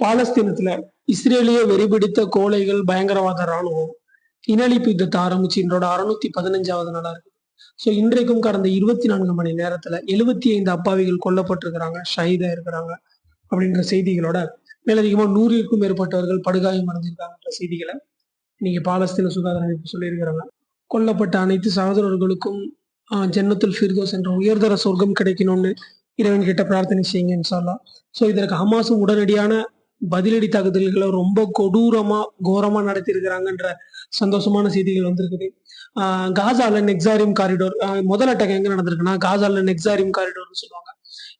பாலஸ்தீனத்துல இஸ்ரேலிய வெறிபிடித்த கோழைகள் பயங்கரவாத ராணுவம் இனழிப்பு யுத்தத்தை ஆரம்பிச்சு இன்றோட அறுநூத்தி பதினஞ்சாவது நாளா இருக்கு. ஸோ இன்றைக்கும் கடந்த இருபத்தி நான்கு மணி நேரத்துல எழுபத்தி ஐந்து அப்பாவிகள் கொல்லப்பட்டிருக்கிறாங்க ஷஹீதா இருக்கிறாங்க அப்படின்ற செய்திகளோட மேலதிகமா நூறிற்கும் மேற்பட்டவர்கள் படுகாயம் அடைஞ்சிருக்காங்கன்ற செய்திகளை இன்னைக்கு பாலஸ்தீன சுகாதார அமைப்பு சொல்லியிருக்கிறாங்க. கொல்லப்பட்ட அனைத்து சகோதரர்களுக்கும் ஆஹ், ஜன்னத்துல் ஃபிர்தோஸ் என்ற உயர்தர சொர்க்கம் கிடைக்கணும்னு இறைவன் கிட்ட பிரார்த்தனை செய்யுங்க இன்ஷால்லா ஸோ இதற்கு ஹமாஸும் உடனடியான பதிலடி தாக்குதல்களை ரொம்ப கொடூரமா கோரமா நடத்தியிருக்கிறாங்கன்ற சந்தோஷமான செய்திகள் வந்திருக்குது. ஆஹ் காசால நெக்ஸாரியம் காரிடோர் முதல் அட்டாக் எங்க நடந்திருக்குன்னா காசால நெக்ஸாரியம் காரிடோர்னு சொல்லுவாங்க.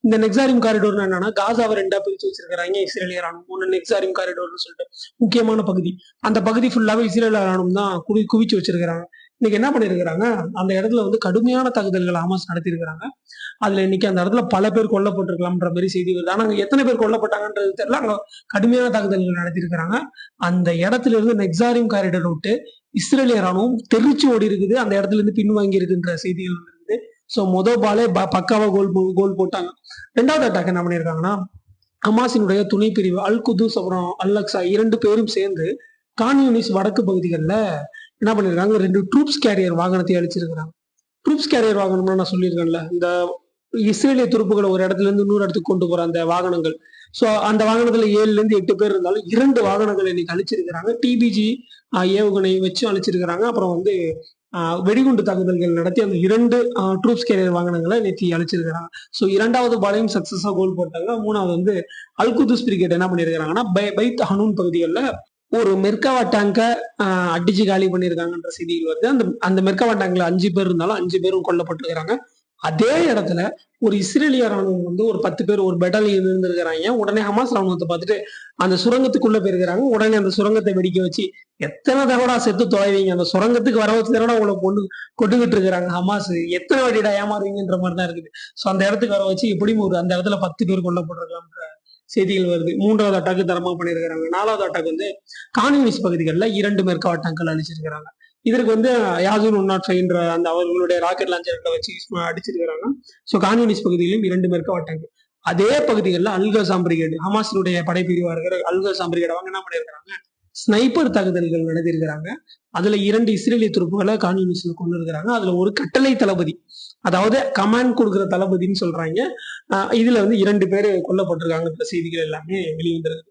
இந்த நெக்ஸாரியம் காரிடோர் என்னன்னா காசாவை ரெண்டா பிரிச்சு வச்சிருக்கிறாங்க இஸ்ரேலிய ராணுவம். ஒன்று நெக்ஸாரியம் காரிடோர்னு சொல்லிட்டு முக்கியமான பகுதி. அந்த பகுதி ஃபுல்லாவே இஸ்ரேலிய ராணுவம் தான் குவி குவிச்சு வச்சிருக்கிறாங்க. இன்னைக்கு என்ன பண்ணியிருக்கிறாங்க அந்த இடத்துல வந்து கடுமையான தாக்குதல்கள் ஹமாஸ் நடத்தியிருக்கிறாங்க. அதுல இன்னைக்கு அந்த இடத்துல பல பேர் கொல்லப்பட்டிருக்கலாம்ன்ற மாதிரி செய்தி வருது. ஆனா அங்க எத்தனை பேர் கொல்லப்பட்டாங்கன்றது தெரியல. அங்க கடுமையான தாக்குதல்கள் நடத்தியிருக்கிறாங்க. அந்த இடத்துல இருந்து நெக்ஸாரியம் காரிடர் விட்டு இஸ்ரேலிய ராணுவம் தெரிச்சு ஓடி இருக்குது. அந்த இடத்துல இருந்து பின்வாங்கி இருக்குன்ற செய்திகள் இருக்குது ஸோ மொதல் பாலே ப- பக்காவா கோல் போ- கோல் போட்டாங்க. ரெண்டாவது அட்டாக் என்ன பண்ணியிருக்காங்கன்னா ஹமாஸினுடைய துணை பிரிவு அல் குதூஸ் அப்புறம் அல் அக்ஸா இரண்டு பேரும் சேர்ந்து கான்யூனிஸ் வடக்கு பகுதிகளில் என்ன பண்ணிருக்காங்க? ரெண்டு ட்ரூப்ஸ் கேரியர் வாகனத்தை அழிச்சிருக்கிறாங்க. ட்ரூப்ஸ் கேரியர் வாகனம்னு நான் சொல்லியிருக்கேன்ல இந்த இஸ்ரேலிய துருப்புகளை ஒரு இடத்துல இருந்து இன்னொரு இடத்துக்கு கொண்டு போற அந்த வாகனங்கள். ஸோ அந்த வாகனத்துல ஏழுல இருந்து எட்டு பேர் இருந்தாலும் இரண்டு வாகனங்கள் இன்னைக்கு அழிச்சிருக்கிறாங்க. டிபிஜி ஏவுகணை வச்சு அழிச்சிருக்கிறாங்க. அப்புறம் வந்து ஆஹ், வெடிகுண்டு தாக்குதல்கள் நடத்தி அந்த இரண்டு ட்ரூப்ஸ் கேரியர் வாகனங்களை நேற்று அழிச்சிருக்கிறாங்க. ஸோ இரண்டாவது பாலையும் சக்சஸா கோல் போட்டாங்க. மூணாவது வந்து அல்குதுஸ் பிரிகேட் என்ன பண்ணியிருக்கிறாங்கன்னா பை பைத் ஹனூன் பகுதிகளில் ஒரு மெர்காவா டேங்க அடிச்சு காலி பண்ணியிருக்காங்கன்ற செய்திகள் வருது. அந்த அந்த மெர்காவா டேங்க்ல அஞ்சு பேர் இருந்தாலும் அஞ்சு பேரும் கொல்லப்பட்டிருக்கிறாங்க. அதே இடத்துல ஒரு இஸ்ரேலிய ராணுவம் வந்து ஒரு பத்து பேர் ஒரு பெட்டாலியன் இருந்திருக்கிறாங்க. உடனே ஹமாஸ் ராணுவத்தை பார்த்துட்டு அந்த சுரங்கத்துக்குள்ள போயிருக்கிறாங்க. உடனே அந்த சுரங்கத்தை வெடிக்க வச்சு எத்தனை தடவை செத்து தொலைவீங்க? அந்த சுரங்கத்துக்கு வர வச்சு தடவை உங்களை கொண்டு கொட்டுக்கிட்டு இருக்கிறாங்க ஹமாஸ். எத்தனை வாட்டிடா ஏமாறுவீங்கன்ற மாதிரி தான் இருக்குது. ஸோ அந்த இடத்துக்கு வர வச்சு எப்படியும் ஒரு அந்த இடத்துல பத்து பேர் கொல்லப்பட்டிருக்கலாம்ன்ற செய்திகள் வருது. மூன்றாவது அட்டாக்கு தரமா பண்ணியிருக்கிறாங்க நாலாவது அட்டாக் வந்து கான்யூனிஸ் பகுதிகளில் இரண்டு மேற்காவட்டங்கள் அழிச்சிருக்கிறாங்க. இதற்கு வந்து யாசூர் ஒன் அந்த அவர்களுடைய ராக்கெட் லாஞ்சர்களை வச்சு அடிச்சிருக்கிறாங்க. ஸோ கான்யூனிஸ் பகுதியிலும் இரண்டு மேற்காவட்டங்கள். அதே பகுதிகளில் அல்கசாம் பிரிகேடு ஹமாஸினுடைய படைப்பிரிவா இருக்கிற அல்கசாம் பிரிகேட் அவங்க என்ன பண்ணியிருக்கிறாங்க ஸ்னைப்பர் தாக்குதல்கள் நடத்தியிருக்கிறாங்க. அதுல இரண்டு இஸ்ரேலிய துருப்புகளை கான்யூனிஸ்ட்ல கொண்டு இருக்கிறாங்க அதுல ஒரு கட்டளை தளபதி அதாவது கமாண்ட் கொடுக்குற தளபதின்னு சொல்றாங்க. இதுல வந்து இரண்டு பேர் கொல்லப்பட்டிருக்காங்கன்ற செய்திகள் எல்லாமே வெளிவந்திருக்கு.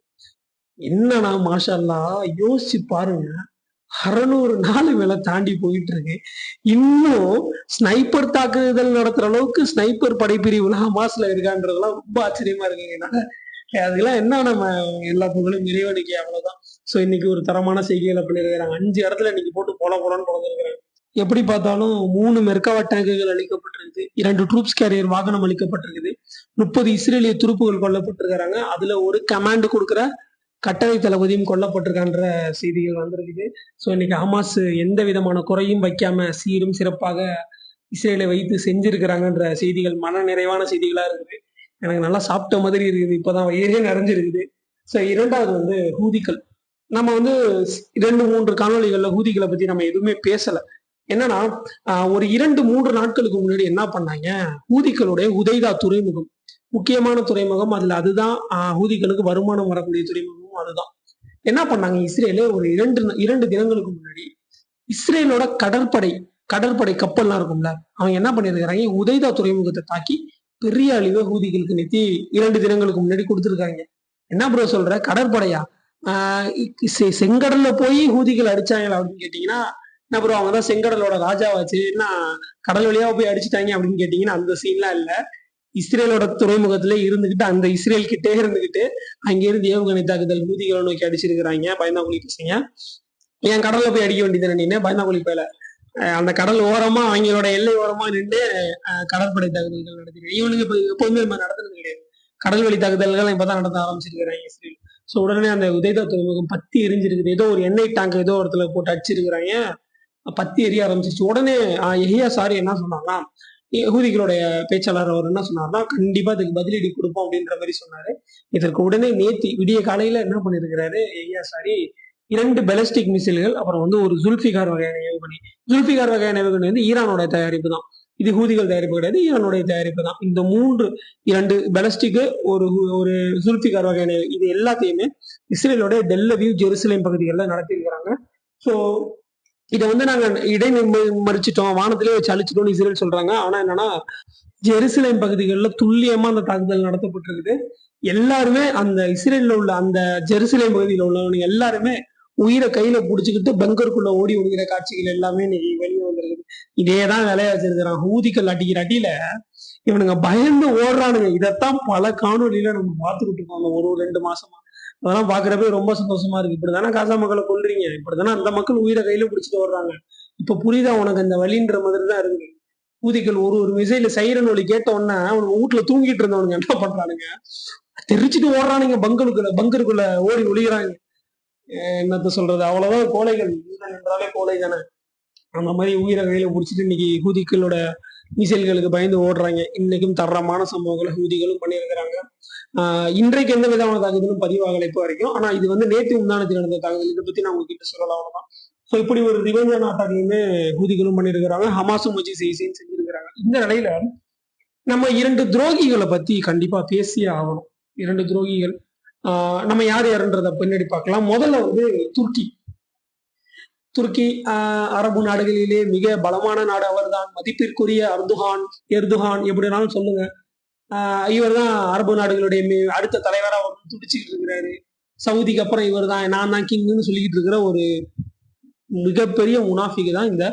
என்னன்னா மாஷல்லா யோசிச்சு பாருங்க. அறநூறு நாள் மேல தாண்டி போயிட்டு இருக்கு இன்னும் ஸ்னைப்பர் தாக்குதல் நடத்துற அளவுக்கு ஸ்னைப்பர் படைப்பிரிவுலாம் ஹமாஸ்ல இருக்கான்றதெல்லாம் ரொம்ப ஆச்சரியமா இருக்குங்க என்னால. அதுக்கெல்லாம் என்ன நம்ம எல்லா புகழும் இறைவனுக்கு அவ்வளவுதான். சோ இன்னைக்கு ஒரு தரமான செய்திகளை பண்ணிருக்கிறாங்க அஞ்சு இடத்துல இன்னைக்கு போட்டு போல பொலன்னு பிறந்திருக்கிறாங்க எப்படி பார்த்தாலும் மூணு மெர்காவா டேங்குகள் அளிக்கப்பட்டிருக்குது இரண்டு ட்ரூப்ஸ் கேரியர் வாகனம் அளிக்கப்பட்டிருக்குது. முப்பது இஸ்ரேலிய துருப்புகள் கொல்லப்பட்டிருக்கிறாங்க. அதுல ஒரு கமாண்ட் கொடுக்குற கட்டளை தளபதியும் கொல்லப்பட்டிருக்கான்ற செய்திகள் வந்திருக்குது. ஸோ இன்னைக்கு ஹமாஸ் எந்த விதமான குறையும் வைக்காம சீரும் சிறப்பாக இஸ்ரேலை வைத்து செஞ்சிருக்கிறாங்கன்ற செய்திகள் மன நிறைவான செய்திகளா இருக்குது. எனக்கு நல்லா சாப்பிட்ட மாதிரி இருக்குது. இப்போதான் வயிறே நிறைஞ்சிருக்குது. ஸோ இரண்டாவது வந்து ஹூதிகள். நம்ம வந்து இரண்டு மூன்று காணொளிகள்ல ஹூதிகளை பத்தி நம்ம எதுவுமே பேசல. என்னன்னா ஆஹ் ஒரு இரண்டு மூன்று நாட்களுக்கு முன்னாடி என்ன பண்ணாங்க? ஊதிகளுடைய உதைதா துறைமுகம். முக்கியமான துறைமுகம் அதுல அதுதான் ஆஹ் வருமானம் வரக்கூடிய துறைமுகமும் அதுதான். என்ன பண்ணாங்க இஸ்ரேல? ஒரு இரண்டு இரண்டு தினங்களுக்கு முன்னாடி இஸ்ரேலோட கடற்படை கடற்படை கப்பல்லாம் இருக்கும்ல அவங்க என்ன பண்ணிருக்கிறாங்க உதைதா துறைமுகத்தை தாக்கி பெரிய அழிவை ஊதிகளுக்கு நிறுத்தி இரண்டு தினங்களுக்கு முன்னாடி கொடுத்துருக்காங்க. என்ன ப்ரோ சொல்ற? கடற்படையா? ஆஹ் செ- செங்கடல்ல போய் ஊதிகள் அடிச்சாங்களா அப்படின்னு கேட்டீங்கன்னா அப்புறம் அவங்க தான் செங்கடலோட ராஜாவாச்சு என்ன கடல் வழியா போய் அடிச்சுட்டாங்க அப்படின்னு கேட்டீங்கன்னா அந்த சீன்லாம் இல்ல. இஸ்ரேலோட துறைமுகத்துல இருந்துகிட்டு அந்த இஸ்ரேல் கிட்டே இருந்துகிட்டு அங்கிருந்து ஏவுகணை தாக்குதல் மூதிகளை நோக்கி அடிச்சிருக்கிறாங்க. பயந்தாங்குழி பசங்க. ஏன் கடல்ல போய் அடிக்க வேண்டியது நீங்க பயந்தாங்குழி பேல அந்த கடல் ஓரமா அவங்களோட எல்லை ஓரமா நின்று கடற்படை தாக்குதல்கள் நடத்திருக்காங்க. இவனுக்கு இப்ப எப்போதுமே நம்ம நடத்துறது கிடையாது. கடல் வழி தாக்குதல்கள் இப்பதான் நடத்த ஆரம்பிச்சிருக்கிறாங்க இஸ்ரேல். ஸோ உடனே அந்த உதயதா துறைமுகம் பத்தி எரிஞ்சிருக்குது. ஏதோ ஒரு எண்ணெய் டேங்க் ஏதோ ஒருத்தர் இடத்துல போட்டு அடிச்சிருக்கிறாங்க. பத்தி எரிய ஆரம்பிச்சிச்சு உடனே எஹியா சாரி என்ன சொன்னாங்கன்னா யகுதிகளுடைய பேச்சாளர் அவர் என்ன சொன்னார்னா கண்டிப்பா இதுக்கு பதிலடி கொடுப்போம் அப்படின்ற மாதிரி சொன்னாரு. இதற்கு உடனே நேத்தி விடிய காலையில என்ன பண்ணிருக்கிறாரு எஹியா சாரி இரண்டு பெலஸ்டிக் மிசைல்கள் அப்புறம் வந்து ஒரு ஜுல்பிகார் வகையான ஏவுகணை. ஜுல்ஃபிகார் வகையான ஏவுகணை வந்து ஈரானோட தயாரிப்பு தான். இது ஹூதிகள் தயாரிப்பு கிடையாது ஈரானுடைய தயாரிப்பு தான். இந்த மூன்று இரண்டு பெலஸ்டிக் ஒரு ஒரு சுல்பிகார் வகையான இது எல்லாத்தையுமே இஸ்ரேலோட டெல்லவியூ ஜெருசலேம் பகுதிகளில் நடத்தியிருக்கிறாங்க. ஸோ இதை வந்து நாங்க இடை மறிச்சிட்டோம். வானத்திலே வச்சு அழிச்சிட்டோம்னு இஸ்ரேல் சொல்றாங்க. ஆனா என்னன்னா ஜெருசலேம் பகுதிகளில் துல்லியமா அந்த தாக்குதல் நடத்தப்பட்டிருக்குது. எல்லாருமே அந்த இஸ்ரேல்ல உள்ள அந்த ஜெருசலேம் பகுதியில் உள்ளவங்க எல்லாருமே உயிரை கையில புடிச்சுக்கிட்டு பங்கருக்குள்ள ஓடி ஓடுகிற காட்சிகள் எல்லாமே இன்னைக்கு வெளியே வந்திருக்குது. இதேதான் வேலையா வச்சிருக்கிறான் ஊதிக்கல் அடிக்கிற அடியில இவனுங்க பயந்து ஓடுறானுங்க. இதைத்தான் பல காணொலியில நம்ம பார்த்துக்கிட்டு இருக்கோம். அந்த ஒரு ரெண்டு மாசமா. அதெல்லாம் பாக்குறப்ப ரொம்ப சந்தோஷமா இருக்கு. இப்படிதானே காசா மக்களை கொல்றீங்க. இப்படிதானே அந்த மக்கள் உயிரை கையில பிடிச்சிட்டு வர்றாங்க. இப்ப புரியுதா உனக்கு அந்த வழின்ற மாதிரி தான் இருக்கு ஊதிகள் ஒரு ஒரு மிசைல சைரன் ஒளி கேட்ட உடனே அவனுக்கு வீட்டுல தூங்கிட்டு இருந்தவனுங்க என்ன பண்றானுங்க? தெரிச்சுட்டு ஓடுறானுங்க பங்கருக்குள்ள பங்கருக்குள்ள ஓடி ஒளிகிறாங்க என்னத்த சொல்றது? அவ்வளவுதான் கோழைகள். என்றாலே கோழை தானே. அந்த மாதிரி உயிரை கையில பிடிச்சிட்டு இன்னைக்கு ஹூதிகளோட மிசைல்களுக்கு பயந்து ஓடுறாங்க. இன்னைக்கும் தரமான சம்பவங்களை ஹூதிகளும் பண்ணியிருக்கிறாங்க. இன்றைக்கு எந்த விதமான தாக்குதலும் பதிவாகலை இப்போ வரைக்கும். ஆனா இது வந்து நேற்று முந்தானத்தில் நடந்த தாக்குதல் இதை பத்தி நான் உங்ககிட்ட சொல்லலாம் அவ்வளவுதான். ஸோ இப்படி ஒரு ரிவெஞ்சான அட்டாக்கையுமே ஹூதிகளும் பண்ணியிருக்கிறாங்க. ஹமாஸும் வச்சு செய்தியும் செஞ்சிருக்கிறாங்க. இந்த நிலையில நம்ம இரண்டு துரோகிகளை பத்தி கண்டிப்பா பேசியே ஆகணும். இரண்டு துரோகிகள். ஆஹ் நம்ம யார் யாருன்றத பின்னாடி பார்க்கலாம். முதல்ல வந்து துருக்கி. துருக்கி அரபு நாடுகளிலே மிக பலமான நாடு அவர்தான். மதிப்பிற்குரிய அர்துகான் எர்துகான் எப்படினாலும் சொல்லுங்க. இவர் தான் அரபு நாடுகளுடைய அடுத்த தலைவராக அவர் துடிச்சுக்கிட்டு இருக்கிறாரு. சவுதிக்கு அப்புறம் இவர் தான் நான் தான் கிங்னு சொல்லிக்கிட்டு இருக்கிற ஒரு மிகப்பெரிய முனாஃபிக்கு தான் இந்த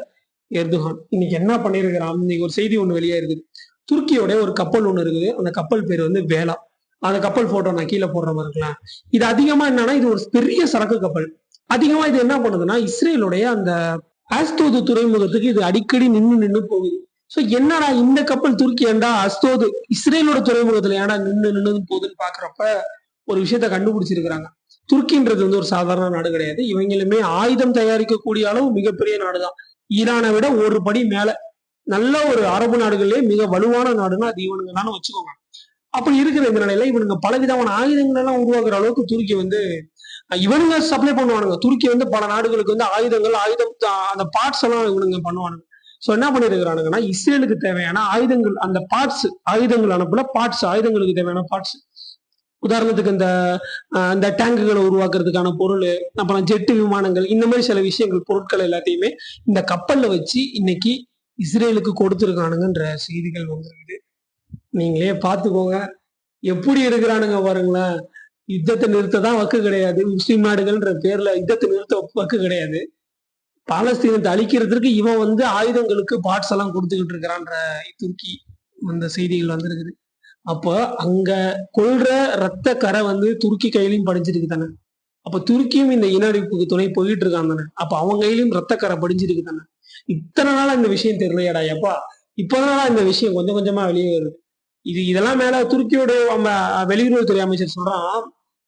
எர்துகான். இன்னைக்கு என்ன பண்ணியிருக்கிறான் இன்னைக்கு ஒரு செய்தி ஒன்று வெளியே இருக்குது. துருக்கியோட ஒரு கப்பல் ஒன்று இருக்குது. அந்த கப்பல் பேர் வந்து வேலா. அந்த கப்பல் போட்டோ நான் கீழே போடுற மாதிரி இருக்கலாம் இது அதிகமா என்னன்னா இது ஒரு பெரிய சரக்கு கப்பல். அதிகமா இது என்ன பண்ணுதுன்னா இஸ்ரேலுடைய அந்த ஆஸ்தோது துறைமுகத்துக்கு இது அடிக்கடி நின்று நின்று போகுது. சோ என்னடா இந்த கப்பல் துருக்கி ஏண்டா? அஸ்தோது. இஸ்ரேலோட துறைமுகத்துல ஏன்டா நின்னு நின்னு போகுதுன்னு பாக்குறப்ப ஒரு விஷயத்த கண்டுபிடிச்சிருக்கிறாங்க. துருக்கின்றது வந்து ஒரு சாதாரண நாடு கிடையாது. இவங்களுமே ஆயுதம் தயாரிக்கக்கூடிய அளவு மிகப்பெரிய நாடுதான். ஈரானை விட ஒரு படி மேல. நல்ல ஒரு அரபு நாடுகள்லயே மிக வலுவான நாடுன்னா அது இவனுங்க தானே வச்சுக்கோங்க. அப்படி இருக்கிற இந்த நிலையில இவனுங்க பலவிதமான ஆயுதங்கள் எல்லாம் உருவாக்குற அளவுக்கு துருக்கி வந்து இவனுங்க சப்ளை பண்ணுவானுங்க. துருக்கி வந்து பல நாடுகளுக்கு வந்து ஆயுதங்கள் ஆயுதம் அந்த பார்ட்ஸ் எல்லாம் இவனுங்க பண்ணுவானுங்க. சோ என்ன பண்ணிருக்கிறானுங்கன்னா இஸ்ரேலுக்கு தேவையான ஆயுதங்கள் அந்த பார்ட்ஸ் ஆயுதங்கள் அனுப்புல பார்ட்ஸ் ஆயுதங்களுக்கு தேவையான பார்ட்ஸ் உதாரணத்துக்கு இந்த அந்த இந்த டேங்குகளை உருவாக்குறதுக்கான பொருள் அப்புறம் ஜெட்டு விமானங்கள் இந்த மாதிரி சில விஷயங்கள் பொருட்கள் எல்லாத்தையுமே இந்த கப்பல்ல வச்சு இன்னைக்கு இஸ்ரேலுக்கு கொடுத்துருக்கானுங்கன்ற செய்திகள் வந்துருக்குது. நீங்களே பார்த்துக்கோங்க. எப்படி இருக்கிறானுங்க பாருங்களேன். யுத்தத்தை நிறுத்த தான் வக்கு கிடையாது. முஸ்லீம் நாடுகள்ன்ற பேர்ல யுத்தத்தை நிறுத்த வக்கு கிடையாது. பாலஸ்தீனத்தை அழிக்கிறதுக்கு இவன் வந்து ஆயுதங்களுக்கு பார்ட்ஸ் எல்லாம் கொடுத்துக்கிட்டு இருக்கிறான்ற துருக்கி அந்த செய்திகள் வந்திருக்குது. அப்போ அங்க கொள்ற ரத்த கரை வந்து துருக்கி கையிலையும் படிஞ்சிருக்கு தானே. அப்ப துருக்கியும் இந்த இன அழிப்புக்கு துணை போயிட்டு இருக்கான் தானே. அப்ப அவங்க கையிலும் ரத்த கரை படிஞ்சிருக்கு தானே. இத்தனை நாளா இந்த விஷயம் தெரியலையாடா எப்பா இப்பதான் இந்த விஷயம் கொஞ்சம் கொஞ்சமா வெளியே வருது. இது இதெல்லாம் மேல துருக்கியோட நம்ம வெளியுறவுத்துறை அமைச்சர் சொல்றான்.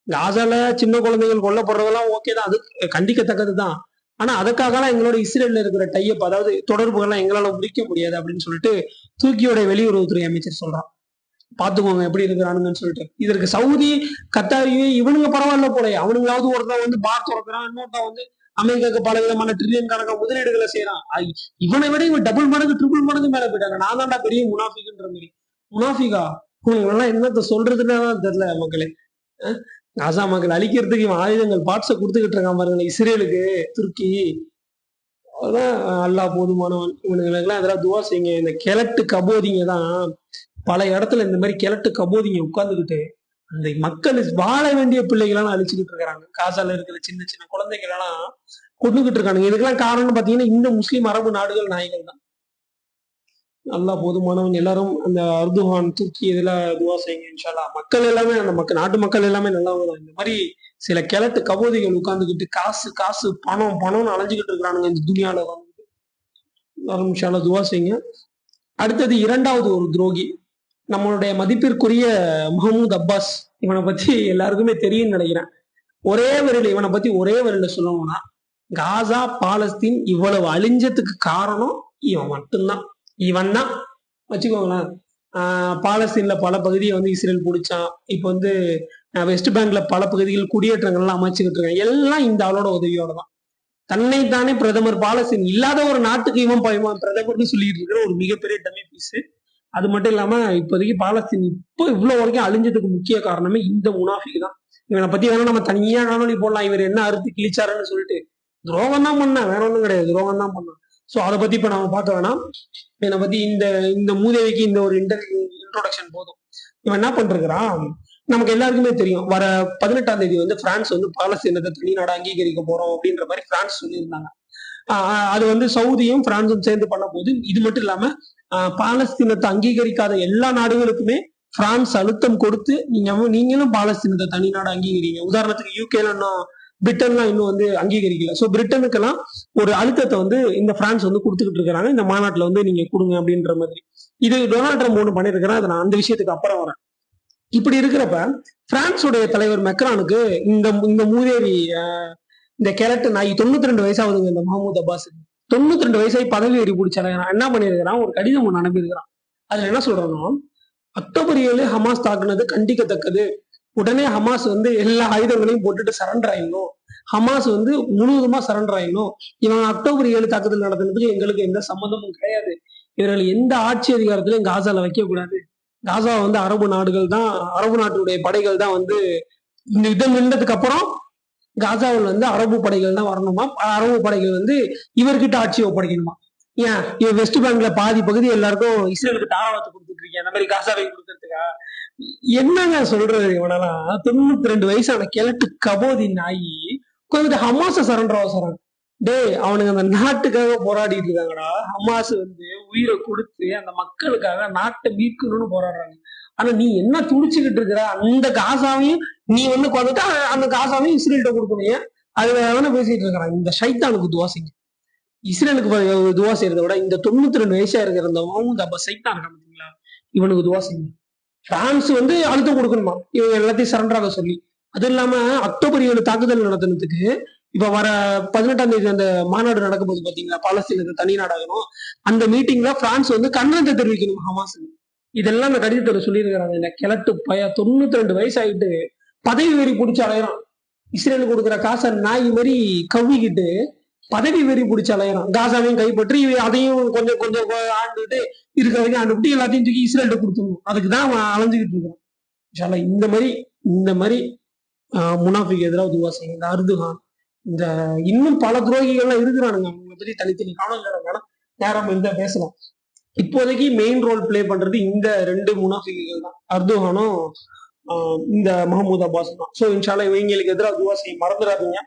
காசால சின்ன குழந்தைகள் கொல்லப்படுறதெல்லாம் ஓகே தான். அது கண்டிக்கத்தக்கது தான் ஆனா அதுக்காகலாம் எங்களோட இஸ்ரேல்ல இருக்கிற டைப் அதாவது தொடர்புகள்லாம் எங்களால முடிக்க முடியாது அப்படின்னு சொல்லிட்டு துருக்கியோட வெளியுறவுத்துறை அமைச்சர் சொல்றான். பாத்துக்கோங்க எப்படி இருக்கிறானுங்கன்னு சொல்லிட்டு. இதற்கு சவுதி கத்தாரியும் இவனுங்க பரவாயில்ல போல. அவனுங்களாவது ஒருத்தன் வந்து பார் திறக்கிறான் இன்னொருத்தன் வந்து அமெரிக்காவுக்கு பல விதமான ட்ரில்லியன் கணக்கான முதலீடுகளை செய்யறான். இவனை விட இவன் டபுள் மடங்கு ட்ரிபிள் மடங்கு மேல போயிட்டாங்க. நான் தான்டா பெரிய முனாஃபிக்ன்ற மாதிரி. முனாஃபிகா உங்களெல்லாம் என்னத்த சொல்றதுன்னு தான் தெரியல மக்களே. காசா மக்கள் அழிக்கிறதுக்கு இவன் ஆயுதங்கள் பார்ட்ஸை கொடுத்துக்கிட்டு இருக்கான் பாருங்க இஸ்ரேலுக்கு துருக்கி. அதான் அல்லாஹ் போதுமானவன். இவனுங்களுக்கெல்லாம் அதெல்லாம் துவா செய்யுங்க. இந்த கிழட்டு கபோதிங்க தான் பல இடத்துல இந்த மாதிரி கிழட்டு கபோதிங்க உட்காந்துக்கிட்டு அந்த மக்கள் வாழ வேண்டிய பிள்ளைகளெல்லாம் அழிச்சுக்கிட்டு இருக்கிறாங்க. காசால இருக்கிற சின்ன சின்ன குழந்தைகள் எல்லாம் கொண்டுகிட்டு இருக்கானுங்க. இதுக்கெல்லாம் காரணம் பாத்தீங்கன்னா இந்த முஸ்லீம் அரபு நாடுகள் நாய்கள் தான். நல்லா போதுமானவங்க எல்லாரும் அந்த அர்துகான் தூக்கி இதுல துவா செய்யுங்க இன்ஷால்லா மக்கள் எல்லாமே அந்த மக்கள் நாட்டு மக்கள் எல்லாமே நல்லா வரும். இந்த மாதிரி சில கிழட்டு கபோதிகள் உட்கார்ந்துக்கிட்டு காசு காசு பணம் பணம்னு அலைஞ்சுக்கிட்டு இருக்கிறானுங்க இந்த துணியால வந்து எல்லாரும் இன்ஷால்லா துவா செய்யுங்க. அடுத்தது இரண்டாவது ஒரு துரோகி. நம்மளுடைய மதிப்பிற்குரிய முகமது அப்பாஸ். இவனை பத்தி எல்லாருக்குமே தெரியும்னு நினைக்கிறேன். ஒரே வரையில இவனை பத்தி ஒரே வரையில சொல்லணும்னா காசா பாலஸ்தீன் இவ்வளவு அழிஞ்சத்துக்கு காரணம் இவன் மட்டும்தான். இவன் தான். வச்சுக்கோங்களேன். ஆஹ் பாலஸ்தீன்ல பல பகுதியை வந்து இஸ்ரேல் பிடிச்சான். இப்போ வந்து வெஸ்ட் பேங்க்ல பல பகுதிகள் குடியேற்றங்கள்லாம் அமைச்சுக்கிட்டு இருக்காங்க. எல்லாம் இந்த ஆளோட உதவியோட தான். தன்னைத்தானே பிரதமர் பாலஸ்தீன் இல்லாத ஒரு நாட்டுக்கு இவன் பயமான் பிரதமர்னு சொல்லிட்டு இருக்கிற ஒரு மிகப்பெரிய டமி பீஸ் அது மட்டும் இல்லாம இப்போதைக்கு பாலஸ்தீன் இப்போ இவ்வளவு வரைக்கும் அழிஞ்சதுக்கு முக்கிய காரணமே இந்த முனாஃபிக் தான். இவனை பத்தி வேணா நம்ம தனியா காணொலி போடலாம். இவர் என்ன அறுத்து கிழிச்சாருன்னு சொல்லிட்டு துரோகம் தான் பண்ண வேற ஒன்றும் கிடையாது. துரோகம் தான் பண்ணான். சோ அதை பத்தி இப்ப நம்ம பார்க்க வேணாம். என்னை பத்தி இந்த இந்த மூதேவிக்கு இந்த ஒரு இன்டர் இன்ட்ரோடக்ஷன் போதும். இவன் என்ன பண்றான் நமக்கு எல்லாருக்குமே தெரியும். வர பதினெட்டாம் தேதி வந்து பிரான்ஸ் வந்து பாலஸ்தீனத்தை தனி நாடு அங்கீகரிக்க போறோம் அப்படின்ற மாதிரி பிரான்ஸ் சொல்லியிருந்தாங்க. ஆஹ் அது வந்து சவுதியும் பிரான்ஸும் சேர்ந்து பண்ண போது இது மட்டும் இல்லாம ஆஹ் பாலஸ்தீனத்தை அங்கீகரிக்காத எல்லா நாடுகளுக்குமே பிரான்ஸ் அழுத்தம் கொடுத்து நீங்க நீங்களும் பாலஸ்தீனத்தை தனி நாடு அங்கீகரிங்க. உதாரணத்துக்கு யூகேல இன்னும் பிரிட்டன்லாம் இன்னும் வந்து அங்கீகரிக்கல. சோ பிரிட்டனுக்கெல்லாம் ஒரு அழுத்தத்தை வந்து இந்த பிரான்ஸ் வந்து கொடுத்துக்கிட்டு இருக்கிறாங்க இந்த மாநாட்டுல வந்து நீங்க கொடுங்க அப்படின்ற மாதிரி. இது டொனால்ட் ட்ரம்ப் ஒன்று பண்ணியிருக்கிறேன் அதை நான் அந்த விஷயத்துக்கு அப்புறம் வரேன். இப்படி இருக்கிறப்ப பிரான்ஸுடைய தலைவர் மெக்ரானுக்கு இந்த இந்த மூதேவி இந்த கிழட்டு நாய் தொண்ணூத்தி ரெண்டு வயசாகுதுங்க இந்த மஹமூத் அப்பாஸ். தொண்ணூத்தி ரெண்டு வயசாகி பதவி ஏறி பிடிச்சால என்ன பண்ணியிருக்கிறான்? ஒரு கடிதம் ஒன்று அனுப்பியிருக்கிறான். அதுல என்ன சொல்றான்னா அக்டோபர் ஏழு ஹமாஸ் தாக்குனது கண்டிக்கத்தக்கது. உடனே ஹமாஸ் வந்து எல்லா ஆயுதங்களையும் போட்டுட்டு சரண்டர் ஆயிடணும். ஹமாஸ் வந்து முழுவதுமா சரண்டர் ஆயிடணும். இவன் அக்டோபர் ஏழு தாக்குதல் நடத்தினதுக்கு எங்களுக்கு எந்த சம்மந்தமும் கிடையாது. இவர்கள் எந்த ஆட்சி அதிகாரத்திலையும் காசால வைக்க கூடாது. காசா வந்து அரபு நாடுகள் தான் அரபு நாட்டுடைய படைகள் தான் வந்து இந்த யுத்தம் நின்றதுக்கு அப்புறம் காசாவில் வந்து அரபு படைகள் தான் வரணுமா? அரபு படைகள் வந்து இவர்கிட்ட ஆட்சி ஒப்படைக்கணுமா? ஏன்? இவன் வெஸ்ட் பேங்க்ல பாதி பகுதி எல்லாருக்கும் இஸ்ரேலுக்கு தாராளத்தை கொடுத்துட்டு இருக்கீங்க. அந்த மாதிரி காசாவை கொடுக்கறதுக்கா? என்னங்க சொல்றது இவனெல்லாம்? தொண்ணூத்தி ரெண்டு வயசான கிழட்டு கபோதி நாயி கொஞ்சம் ஹமாச சரண்டர் அவசரம் டேய் அவனுங்க அந்த நாட்டுக்காக போராடிட்டு இருக்காங்கடா. ஹமாஸ் வந்து உயிரை கொடுத்து அந்த மக்களுக்காக நாட்டை மீட்கணும்னு போராடுறாங்க. ஆனா நீ என்ன துடிச்சுக்கிட்டு இருக்கிற? அந்த காசாவையும் நீ வந்து கொண்டுட்டு அந்த காசாவையும் இஸ்ரேல்கிட்ட கொடுக்கணும். அது வேணா பேசிட்டு இருக்கிறான் இந்த சைத்தானுக்கு துவா இஸ்ரேலுக்கு துவா செய்யறத விட இந்த தொண்ணூத்தி ரெண்டு வயசா இருக்கிற இந்த மஹமூத் அப்பா பாத்தீங்களா? இவனுக்கு துவா செய்யணும். பிரான்ஸ் வந்து அழுத்தம் கொடுக்கணுமா? இவங்க எல்லாத்தையும் சரண்டராக சொல்லி. அது இல்லாம அக்டோபர் ஏழு தாக்குதல் நடத்தினதுக்கு இப்ப வர பதினெட்டாம் தேதி அந்த மாநாடு நடக்கும் போது பாத்தீங்களா? பாலஸ்தீனத்தை தனி நாடாகணும். அந்த மீட்டிங்ல பிரான்ஸ் வந்து கண்டனத்தை தெரிவிக்கணும் ஹமாஸ். இதெல்லாம் அந்த கடிதத்துல சொல்லியிருக்கிறாங்க. இந்த கிழட்டு பய தொண்ணூத்தி ரெண்டு வயசாயிட்டு பதவி வெறி பிடிச்ச அலையறான். இஸ்ரேலுக்கு கொடுக்குற காசை நாய் மாதிரி கவ்விக்கிட்டு பதவி வெறி பிடிச்ச அலையிறான். காசாவையும் கைப்பற்றி அதையும் கொஞ்சம் கொஞ்சம் ஆண்டுட்டு இருக்க வரைக்கும் ஆண்டுபிட்டு எல்லாத்தையும் தூக்கி இஸ்ரேல்கிட்ட கொடுத்துடணும். அதுக்கு தான் அவன் அலைஞ்சுக்கிட்டு இருக்கான். இன்ஷா இந்த மாதிரி இந்த மாதிரி ஆஹ் முனாஃபிக்கு எதிராக துவா செய்யும். இந்த அர்துகான் இந்த இன்னும் பல துரோகிகள்லாம் இருக்கிறானுங்க. அவங்களை பத்தி தனித்தனி காணொலி வேணாம் நேரம் இந்த பேசலாம். இப்போதைக்கு மெயின் ரோல் ப்ளே பண்றது இந்த ரெண்டு முனாஃபிகள் தான். அர்துகானும் இந்த மஹமூத் அப்பாஸ் தான். ஸோ இன்ஷால்லா இவங்களுக்கு எதிராக துவா செய்ய மறந்துடாதீங்க.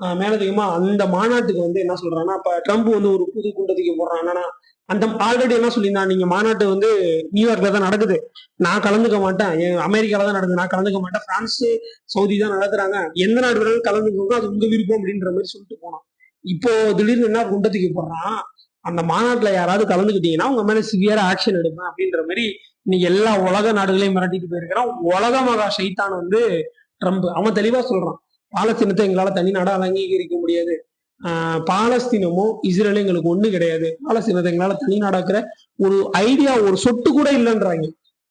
மேலதிகமா அந்த மாநாட்டுக்கு வந்து என்ன சொல்றாங்கன்னா இப்ப ட்ரம்ப் வந்து ஒரு புது குண்டத்துக்கு போடுறான் என்னன்னா அந்த ஆல்ரெடி என்ன சொல்லியிருந்தான் நீங்க மாநாட்டு வந்து நியூயார்க்ல தான் நடக்குது. நான் கலந்துக்க மாட்டேன். அமெரிக்கால தான் நடக்குது. நான் கலந்துக்க மாட்டேன். பிரான்ஸ் சவுதி தான் நடத்துறாங்க. எந்த நாடு வேணாலும் கலந்துக்கோங்க. அது உங்க விருப்பம் அப்படின்ற மாதிரி சொல்லிட்டு போனான். இப்போ திடீர்னு என்ன குண்டத்துக்கு போடுறான் அந்த மாநாட்டுல யாராவது கலந்துக்கிட்டீங்கன்னா உங்க மேல சிவியரா ஆக்ஷன் எடுப்பேன் அப்படின்ற மாதிரி இன்னைக்கு எல்லா உலக நாடுகளையும் மிரட்டிட்டு போயிருக்கிறான். உலக மகா சைத்தான் வந்து ட்ரம்ப். அவன் தெளிவா சொல்றான். பாலஸ்தீனத்தை எங்களால தனி நாடா அங்கீகரிக்க முடியாது. ஆஹ் பாலஸ்தீனமும் இஸ்ரேலும் எங்களுக்கு ஒண்ணு கிடையாது. பாலஸ்தீனத்தை எங்களால தனி நாடாக்குற ஒரு ஐடியா ஒரு சொட்டு கூட இல்லைன்றாங்க.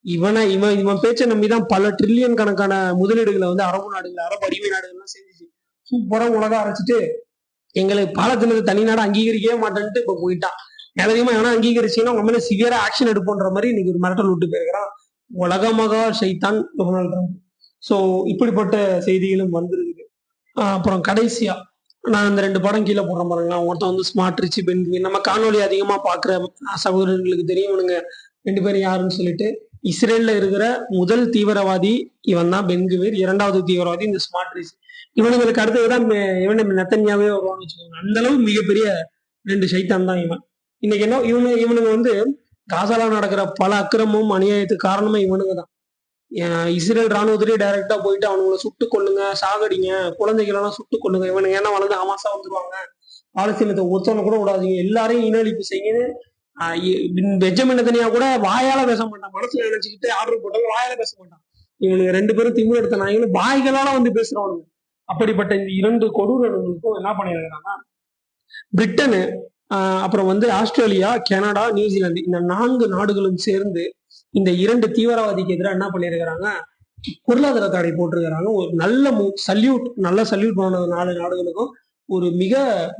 இவனை இவன் இவன் பேச்சை நம்பிதான் பல ட்ரில்லியன் கணக்கான முதலீடுகளை வந்து அரபு நாடுகள் அரபு அடிமை நாடுகள்லாம் செஞ்சுச்சு. சூப்பரா உலகம் அரைச்சிட்டு எங்களுக்கு பாலத்தினத்தை தனி நாடு அங்கீகரிக்கவே மாட்டேன்ட்டு இப்ப போயிட்டான். மேலதிகமா எவனா அங்கீகரிச்சீங்கன்னா உங்க மேல சிவியரா ஆக்ஷன் எடுப்போன்ற மாதிரி இன்னைக்கு ஒரு மிரட்டல் விட்டு போயிருக்கிறான். உலகமாக சைத்தான் டொனால்ட் ட்ரம்ப் ஸோ இப்படிப்பட்ட செய்திகளும் வந்திருக்குது. அப்புறம் கடைசியா நான் அந்த ரெண்டு படம் கீழே போடுறேன் பாருங்களேன். ஒருத்தன் வந்து ஸ்மார்ட் ரிச்சி பென்குவின் நம்ம காணொலி அதிகமா பாக்குற சகோதரர்களுக்கு தெரியும் இவனுங்க ரெண்டு பேரும் யாருன்னு சொல்லிட்டு இஸ்ரேல்ல இருக்கிற முதல் தீவிரவாதி இவன் தான் பென்குவீர் இரண்டாவது தீவிரவாதி இந்த ஸ்மார்ட் ரிச்சி இவனுங்களுக்கு அடுத்ததுதான் இவன் நெத்தன்யாவே வருவான்னு வச்சுக்கோங்க. அந்த அளவு மிகப்பெரிய ரெண்டு சைத்தான் தான் இவன். இன்னைக்கு என்ன இவனு இவனுங்க வந்து காசால நடக்கிற பல அக்கிரமும் அநியாயத்துக்கு காரணமே இவனுங்க தான். இஸ்ரேல் ராணுவத்திலே டைரக்டா போயிட்டு அவனுங்களை சுட்டு கொள்ளுங்க சாகடிங்க. குழந்தைகளெல்லாம் சுட்டு கொள்ளுங்க இவனுங்க ஏன்னா வளர்ந்து ஹமாசா வந்துருவாங்க? பாலஸ்தீனத்தை ஒருத்தவனை கூட விடாதீங்க. எல்லாரையும் இனஅழிப்பு செய்யுது. ஆஹ் பெஞ்சமின் கூட வாயால பேச மாட்டான். மனசுல நினைச்சுக்கிட்டு ஆர்டர் போட்டாலும் வாயால பேச மாட்டான். இவனுக்கு ரெண்டு பேரும் திமுக எடுத்த நாய்களும் வாய்களால வந்து பேசுறவனுங்க. அப்படிப்பட்ட இந்த இரண்டு கொடூரர்களுக்கும் என்ன பண்ணிருக்காங்கன்னா பிரிட்டனு அப்புறம் வந்து ஆஸ்திரேலியா கனடா நியூசிலாந்து இந்த நான்கு நாடுகளும் சேர்ந்து இந்த இரண்டு தீவிரவாதிக்கு எதிராக என்ன பண்ணியிருக்கிறாங்க பொருளாதார தடை போட்டிருக்கிறாங்க. ஒரு நல்ல சல்யூட் நல்ல சல்யூட் பண்ண நாலு நாடுகளுக்கும் ஒரு மிக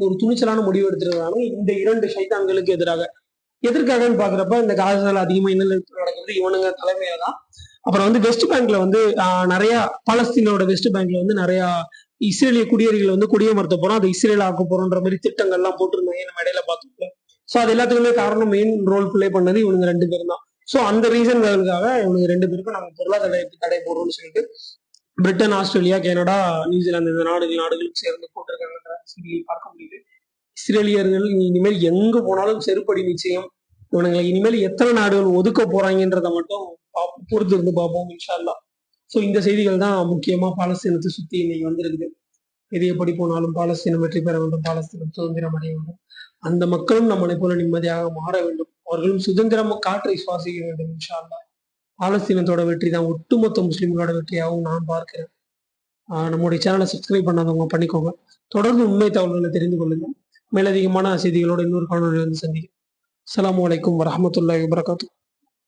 ஒரு துணிச்சலான முடிவு எடுத்திருக்கிறாங்க. இந்த இரண்டு சைத்தான்களுக்கு எதிராக. எதற்காகன்னு பாக்குறப்ப இந்த காசால அதிகமா என்ன நடக்குது இவனுங்க தலைமையா தான் அப்புறம் வந்து வெஸ்ட் பேங்க்ல வந்து ஆஹ், நிறைய பாலஸ்தீனோட வெஸ்ட் பேங்க்ல வந்து நிறைய இஸ்ரேலிய குடியேறிகள் வந்து குடியமர்த்த போறோம் அதை இஸ்ரேல் ஆக்க போறோம்ன்ற மாதிரி திட்டங்கள்லாம் போட்டிருந்தாங்க. நம்ம இடையில பார்த்தோம் ஸோ அது எல்லாத்துக்குமே காரணம் மெயின் ரோல் பிளே பண்ணது இவனுங்க ரெண்டு பேரும் தான் ஸோ அந்த ரீசன்களுக்காக இவனுக்கு ரெண்டு பேருக்கும் நாங்கள் பொருளாதார தடை போடுறோம்னு சொல்லிட்டு பிரிட்டன் ஆஸ்திரேலியா கனடா நியூசிலாந்து இந்த நாடுகள் நாடுகளும் சேர்ந்து போட்டிருக்காங்கன்ற பார்க்க முடியுது. இஸ்ரேலியர்கள் இனிமேல் எங்க போனாலும் செருப்படி நிச்சயம். இவனுங்களை இனிமேல் எத்தனை நாடுகள் ஒதுக்க போறாங்கன்றத மட்டும் பொறுத்து இருந்து பார்ப்போம் இன்ஷா அல்லாஹ் ஸோ இந்த செய்திகள் தான் முக்கியமா பாலஸ்தீனத்தை சுத்தி இன்னைக்கு வந்திருக்குது. எது எப்படி போனாலும் பாலஸ்தீனம் வெற்றி பெற வேண்டும் பாலஸ்தீனம் சுதந்திரம் அடைய வேண்டும். அந்த மக்களும் நம்மளை போல நிம்மதியாக மாற வேண்டும். அவர்களும் சுதந்திரம் காற்றை சுவாசிக்க வேண்டும் இன்ஷா அல்லாஹ் பாலஸ்தீனத்தோட வெற்றி தான் ஒட்டுமொத்த முஸ்லிம்களோட வெற்றியாகவும் நான் பார்க்கிறேன். ஆஹ் நம்முடைய சேனலை சப்ஸ்கிரைப் பண்ணாதவங்க பண்ணிக்கோங்க. தொடர்ந்து உண்மை தகவல்களை தெரிந்து கொள்ளுங்கள். மேலதிகமான செய்திகளோடு இன்னொரு காணொலி வந்து சந்திக்கும் அலாம் அலைக்கும் வரஹ்மத்துல்லாஹி வபரகாத்துஹு.